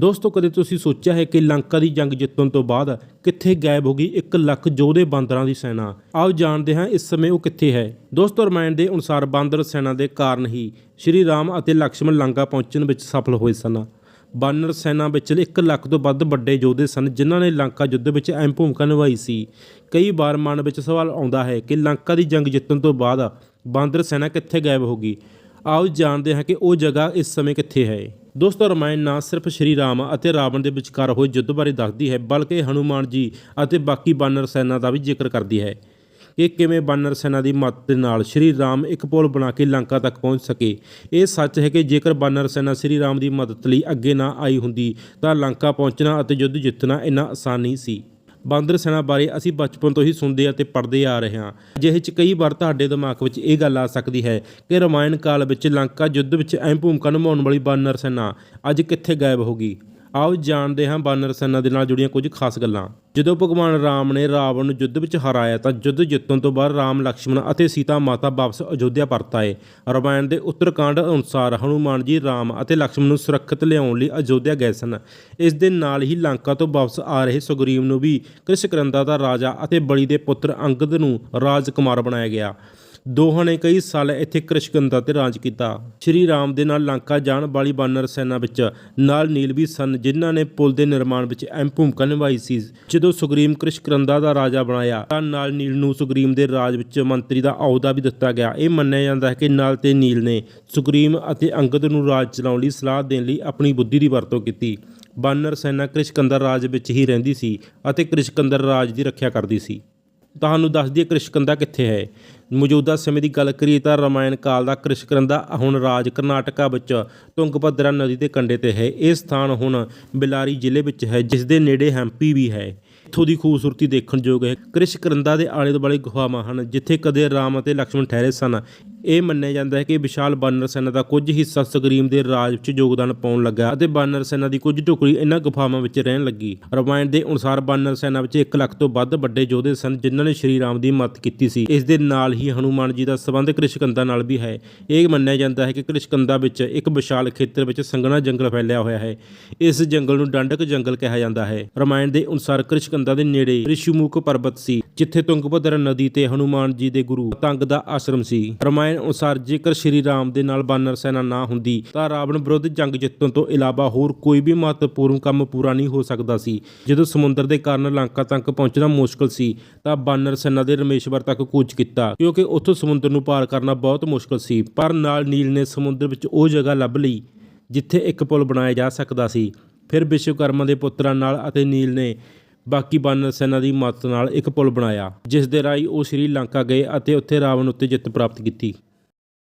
ਦੋਸਤੋ, ਕਦੇ ਤੁਸੀਂ ਸੋਚਿਆ ਹੈ ਕਿ ਲੰਕਾ ਦੀ ਜੰਗ ਜਿੱਤਣ ਤੋਂ ਬਾਅਦ ਕਿੱਥੇ ਗਾਇਬ ਹੋ ਗਈ 1 ਲੱਖ ਯੋਧੇ ਬਾਂਦਰਾਂ ਦੀ ਸੈਨਾ? ਆਓ ਜਾਣਦੇ ਹਾਂ ਇਸ ਸਮੇਂ ਉਹ ਕਿੱਥੇ ਹੈ। ਦੋਸਤੋ, ਰਮਾਇਣ ਦੇ ਅਨੁਸਾਰ ਬਾਂਦਰ ਸੈਨਾ ਦੇ ਕਾਰਨ ਹੀ ਸ਼੍ਰੀ ਰਾਮ ਅਤੇ ਲਕਸ਼ਮਣ ਲੰਕਾ ਪਹੁੰਚਣ ਵਿੱਚ ਸਫਲ ਹੋਏ ਸਨ। ਬਾਨਰ ਸੈਨਾ ਵਿੱਚ 1 ਲੱਖ ਤੋਂ ਵੱਧ ਵੱਡੇ ਯੋਧੇ ਸਨ, ਜਿਨ੍ਹਾਂ ਨੇ ਲੰਕਾ ਯੁੱਧ ਵਿੱਚ ਅਹਿਮ ਭੂਮਿਕਾ ਨਿਭਾਈ ਸੀ। ਕਈ ਵਾਰ ਮਨ ਵਿੱਚ ਸਵਾਲ ਆਉਂਦਾ ਹੈ ਕਿ ਲੰਕਾ ਦੀ ਜੰਗ ਜਿੱਤਣ ਤੋਂ ਬਾਅਦ ਬਾਂਦਰ ਸੈਨਾ ਕਿੱਥੇ ਗਾਇਬ ਹੋ ਗਈ? ਆਓ ਜਾਣਦੇ ਹਾਂ ਕਿ ਉਹ ਜਗ੍ਹਾ ਇਸ ਸਮੇਂ ਕਿੱਥੇ ਹੈ। ਦੋਸਤੋ, ਰਾਮਾਇਣ ਨਾ ਸਿਰਫ ਸ਼੍ਰੀ ਰਾਮ ਅਤੇ ਰਾਵਣ ਦੇ ਵਿਚਕਾਰ ਹੋਏ ਯੁੱਧ ਬਾਰੇ ਦੱਸਦੀ ਹੈ, ਬਲਕਿ ਹਨੂਮਾਨ ਜੀ ਅਤੇ ਬਾਕੀ ਬਾਨਰ ਸੈਨਾ ਦਾ ਵੀ ਜ਼ਿਕਰ ਕਰਦੀ ਹੈ। ਕਿ ਕਿਵੇਂ ਬਾਨਰ ਸੈਨਾ ਦੀ ਮਦਦ ਦੇ ਨਾਲ ਸ਼੍ਰੀ ਰਾਮ ਇੱਕ ਪੁਲ ਬਣਾ ਕੇ ਲੰਕਾ ਤੱਕ ਪਹੁੰਚ ਸਕੇ? ਇਹ ਸੱਚ ਹੈ ਕਿ ਜੇਕਰ ਬਾਨਰ ਸੈਨਾ ਸ਼੍ਰੀ ਰਾਮ ਦੀ ਮਦਦ ਲਈ ਅੱਗੇ ਨਾ ਆਈ ਹੁੰਦੀ, ਤਾਂ ਲੰਕਾ ਪਹੁੰਚਣਾ ਅਤੇ ਯੁੱਧ ਜਿੱਤਣਾ ਇੰਨਾ ਆਸਾਨ ਨਹੀਂ ਸੀ। ਬਾਂਦਰ ਸੈਨਾ ਬਾਰੇ ਅਸੀਂ ਬਚਪਨ ਤੋਂ ਹੀ ਸੁਣਦੇ ਅਤੇ ਪੜ੍ਹਦੇ ਆ ਰਹੇ ਹਾਂ। ਜਿਹੇ ਚ ਕਈ ਵਾਰ ਤੁਹਾਡੇ ਦਿਮਾਗ ਵਿੱਚ ਇਹ ਗੱਲ ਆ ਸਕਦੀ ਹੈ ਕਿ ਰਮਾਇਣ ਕਾਲ ਵਿੱਚ ਲੰਕਾ ਯੁੱਧ ਵਿੱਚ ਅਹਿਮ ਭੂਮਿਕਾ ਨਿਭਾਉਣ ਵਾਲੀ ਬਾਨਰ ਸੈਨਾ ਅੱਜ ਕਿੱਥੇ ਗਾਇਬ ਹੋ ਗਈ? ਆਓ ਜਾਣਦੇ ਹਾਂ ਬਾਨਰ ਸੈਨਾ ਦੇ ਨਾਲ ਜੁੜੀਆਂ ਕੁਝ ਖਾਸ ਗੱਲਾਂ। ਜਦੋਂ ਭਗਵਾਨ ਰਾਮ ਨੇ ਰਾਵਣ ਨੂੰ ਯੁੱਧ ਵਿੱਚ ਹਰਾਇਆ ਤਾਂ ਯੁੱਧ ਜਿੱਤਣ ਤੋਂ ਬਾਅਦ ਰਾਮ, ਲਕਸ਼ਮਣ ਅਤੇ ਸੀਤਾ ਮਾਤਾ ਵਾਪਸ ਅਯੋਧਿਆ ਪਰਤ ਆਏ। ਰਾਮਾਇਣ ਦੇ ਉੱਤਰਕਾਂਡ ਅਨੁਸਾਰ ਹਨੂਮਾਨ ਜੀ ਰਾਮ ਅਤੇ ਲਕਸ਼ਮਣ ਨੂੰ ਸੁਰੱਖਿਅਤ ਲਿਆਉਣ ਲਈ ਅਯੋਧਿਆ ਗਏ ਸਨ। ਇਸ ਦੇ ਨਾਲ ਹੀ ਲੰਕਾ ਤੋਂ ਵਾਪਸ ਆ ਰਹੇ ਸੁਗਰੀਵ ਨੂੰ ਵੀ ਕ੍ਰਿਸ਼ਕਰੰਦਾ ਦਾ ਰਾਜਾ ਅਤੇ ਬਲੀ ਦੇ ਪੁੱਤਰ ਅੰਗਦ ਨੂੰ ਰਾਜਕੁਮਾਰ ਬਣਾਇਆ ਗਿਆ। ਦੋਹਾਂ ਨੇ ਕਈ ਸਾਲ ਇੱਥੇ ਕ੍ਰਿਸ਼ਕੰਦਾ ਤੇ ਰਾਜ ਕੀਤਾ। ਸ਼੍ਰੀ ਰਾਮ ਦੇ ਨਾਲ ਲੰਕਾ ਜਾਣ ਵਾਲੀ ਬਾਨਰ ਸੈਨਾ ਵਿੱਚ ਨਾਲ ਨੀਲ ਵੀ ਸਨ, ਜਿਨ੍ਹਾਂ ਨੇ ਪੁਲ ਦੇ ਨਿਰਮਾਣ ਵਿੱਚ ਅਹਿਮ ਭੂਮਿਕਾ ਨਿਭਾਈ ਸੀ। ਜਦੋਂ ਸੁਗਰੀਮ ਕ੍ਰਿਸ਼ਕਰੰਦਾ ਦਾ ਰਾਜਾ ਬਣਾਇਆ, ਤਾਂ ਨਾਲ ਨੀਲ ਨੂੰ ਸੁਗਰੀਮ ਦੇ ਰਾਜ ਵਿੱਚ ਮੰਤਰੀ ਦਾ ਅਹੁਦਾ ਵੀ ਦਿੱਤਾ ਗਿਆ। ਇਹ ਮੰਨਿਆ ਜਾਂਦਾ ਹੈ ਕਿ ਨਾਲ ਤੇ ਨੀਲ ਨੇ ਸੁਗਰੀਮ ਅਤੇ ਅੰਗਦ ਨੂੰ ਰਾਜ ਚਲਾਉਣ ਲਈ ਸਲਾਹ ਦੇਣ ਲਈ ਆਪਣੀ ਬੁੱਧੀ ਦੀ ਵਰਤੋਂ ਕੀਤੀ। ਬਾਨਰ ਸੈਨਾ ਕ੍ਰਿਸ਼ਕੰਦਰ ਰਾਜ ਵਿੱਚ ਹੀ ਰਹਿੰਦੀ ਸੀ ਅਤੇ ਕ੍ਰਿਸ਼ਕੰਦਰ ਰਾਜ ਦੀ ਰੱਖਿਆ ਕਰਦੀ ਸੀ। ਤੁਹਾਨੂੰ ਦੱਸ ਦਈਏ ਕ੍ਰਿਸ਼ਕੰਦਾ ਕਿੱਥੇ ਹੈ। ਮੌਜੂਦਾ ਸਮੇਂ ਦੀ ਗੱਲ ਕਰੀਏ ਤਾਂ ਰਮਾਇਣ ਕਾਲ ਦਾ ਕ੍ਰਿਸ਼ਕੰਦਾ ਹੁਣ ਰਾਜ ਕਰਨਾਟਕਾ ਵਿੱਚ ਤੁੰਗਭਦਰਾ ਨਦੀ ਦੇ ਕੰਢੇ ਤੇ ਹੈ। ਇਹ ਸਥਾਨ ਹੁਣ ਬਿਲਾਰੀ ਜ਼ਿਲ੍ਹੇ ਵਿੱਚ ਹੈ, ਜਿਸ ਦੇ ਨੇੜੇ ਹੈਂਪੀ ਵੀ ਹੈ। ਇੱਥੋਂ ਦੀ ਖੂਬਸੂਰਤੀ ਦੇਖਣ ਯੋਗ ਹੈ। ਕ੍ਰਿਸ਼ਕੰਦਾ ਦੇ ਆਲੇ ਦੁਆਲੇ ਗੁਹਾਵਾਂ ਹਨ, ਜਿੱਥੇ ਕਦੇ ਰਾਮ ਅਤੇ ਲਕਸ਼ਮਣ ਠਹਿਰੇ ਸਨ। ਇਹ ਮੰਨਿਆ ਜਾਂਦਾ ਹੈ ਕਿ ਵਿਸ਼ਾਲ ਬਾਨਰ ਸੈਨਾ ਦਾ ਕੁਝ ਹਿੱਸਾ ਸੁਗਰੀਮ ਦੇ ਰਾਜ ਵਿੱਚ ਯੋਗਦਾਨ ਪਾਉਣ ਲੱਗਾ ਅਤੇ ਬਾਨਰ ਸੈਨਾ ਦੀ ਕੁਝ ਟੁਕੜੀ ਇਹਨਾਂ ਗੁਫਾਵਾਂ ਵਿੱਚ ਰਹਿਣ ਲੱਗੀ। ਰਮਾਇਣ ਦੇ ਅਨੁਸਾਰ ਬਾਨਰ ਸੈਨਾ ਵਿੱਚ 1 ਲੱਖ ਤੋਂ ਵੱਧ ਵੱਡੇ ਯੋਧੇ ਸਨ, ਜਿਨ੍ਹਾਂ ਨੇ ਸ਼੍ਰੀ ਰਾਮ ਦੀ ਮਦਦ ਕੀਤੀ ਸੀ। ਇਸ ਦੇ ਨਾਲ ਹੀ ਹਨੂਮਾਨ ਜੀ ਦਾ ਸੰਬੰਧ ਕ੍ਰਿਸ਼ਕੰਦਾ ਨਾਲ ਵੀ ਹੈ। ਇਹ ਮੰਨਿਆ ਜਾਂਦਾ ਹੈ ਕਿ ਕ੍ਰਿਸ਼ਕੰਦਾ ਵਿੱਚ ਇੱਕ ਵਿਸ਼ਾਲ ਖੇਤਰ ਵਿੱਚ ਸੰਘਣਾ ਜੰਗਲ ਫੈਲਿਆ ਹੋਇਆ ਹੈ। ਇਸ ਜੰਗਲ ਨੂੰ ਡੰਡਕ ਜੰਗਲ ਕਿਹਾ ਜਾਂਦਾ ਹੈ। ਰਮਾਇਣ ਦੇ ਅਨੁਸਾਰ ਕ੍ਰਿਸ਼ਕੰਦਾ ਦੇ ਨੇੜੇ ਰਿਸ਼ੀਮੁਖ ਪਰਬਤ ਸੀ, ਜਿੱਥੇ ਤੁੰਗਭਦਰਾ ਨਦੀ ਤੇ ਹਨੂਮਾਨ ਜੀ ਦੇ ਗੁਰੂ ਤੰਗ ਦਾ ਆਸ਼ਰਮ ਸੀ। ਰਮਾਇਣ ਅਨੁਸਾਰ ਜੇਕਰ ਸ਼੍ਰੀ ਰਾਮ ਦੇ ਨਾਲ ਬਾਨਰ ਸੈਨਾ ਨਾ ਹੁੰਦੀ, ਤਾਂ ਰਾਵਣ ਵਿਰੁੱਧ ਜੰਗ ਜਿੱਤਣ ਤੋਂ ਇਲਾਵਾ ਹੋਰ ਕੋਈ ਵੀ ਮਹੱਤਵਪੂਰਨ ਕੰਮ ਪੂਰਾ ਨਹੀਂ ਹੋ ਸਕਦਾ ਸੀ। ਜਦੋਂ ਸਮੁੰਦਰ ਦੇ ਕਾਰਨ ਲੰਕਾ ਤੱਕ ਪਹੁੰਚਣਾ ਮੁਸ਼ਕਲ ਸੀ, ਤਾਂ ਬਾਨਰ ਸੈਨਾ ਦੇ ਰਮੇਸ਼ਵਰ ਤੱਕ ਕੂਚ ਕੀਤਾ, ਕਿਉਂਕਿ ਉੱਥੋਂ ਸਮੁੰਦਰ ਨੂੰ ਪਾਰ ਕਰਨਾ ਬਹੁਤ ਮੁਸ਼ਕਲ ਸੀ। ਪਰ ਨਾਲ ਨੀਲ ਨੇ ਸਮੁੰਦਰ ਵਿੱਚ ਉਹ ਜਗ੍ਹਾ ਲੱਭ ਲਈ, ਜਿੱਥੇ ਇੱਕ ਪੁਲ ਬਣਾਇਆ ਜਾ ਸਕਦਾ ਸੀ। ਫਿਰ ਵਿਸ਼ਵਕਰਮਾ ਦੇ ਪੁੱਤਰਾਂ ਨਾਲ ਅਤੇ ਨੀਲ ਨੇ ਬਾਕੀ ਬਾਨਰ ਸੈਨਾ ਦੀ ਮਦਦ ਨਾਲ ਇੱਕ ਪੁਲ ਬਣਾਇਆ, ਜਿਸ ਦੇ ਰਾਹੀਂ ਉਹ ਸ਼੍ਰੀਲੰਕਾ ਗਏ ਅਤੇ ਉੱਥੇ ਰਾਵਣ ਉੱਤੇ ਜਿੱਤ ਪ੍ਰਾਪਤ ਕੀਤੀ।